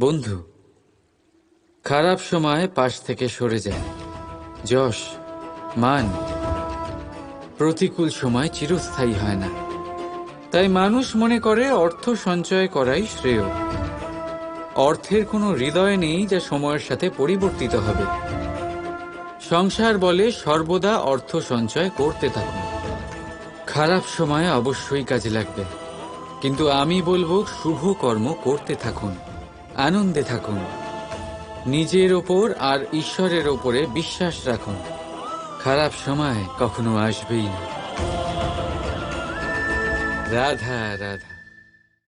বন্ধু, খারাপ সময় পাশ থেকে সরে যায়। যশ, মান, প্রতিকূল সময় চিরস্থায়ী হয় না। তাই মানুষ মনে করে অর্থ সঞ্চয় করাই শ্রেয়। অর্থের কোনো হৃদয় নেই যা সময়ের সাথে পরিবর্তিত হবে। সংসার বলে সর্বদা অর্থ সঞ্চয় করতে থাকুন। খারাপ সময় অবশ্যই কাজে লাগবে। কিন্তু আমি বলব, শুভ কর্ম করতে থাকুন। আনন্দে থাকুন। নিজের ওপর আর ঈশ্বরের ওপরে বিশ্বাস রাখুন। খারাপ সময় কখনো আসবেই না। রাধা রাধা।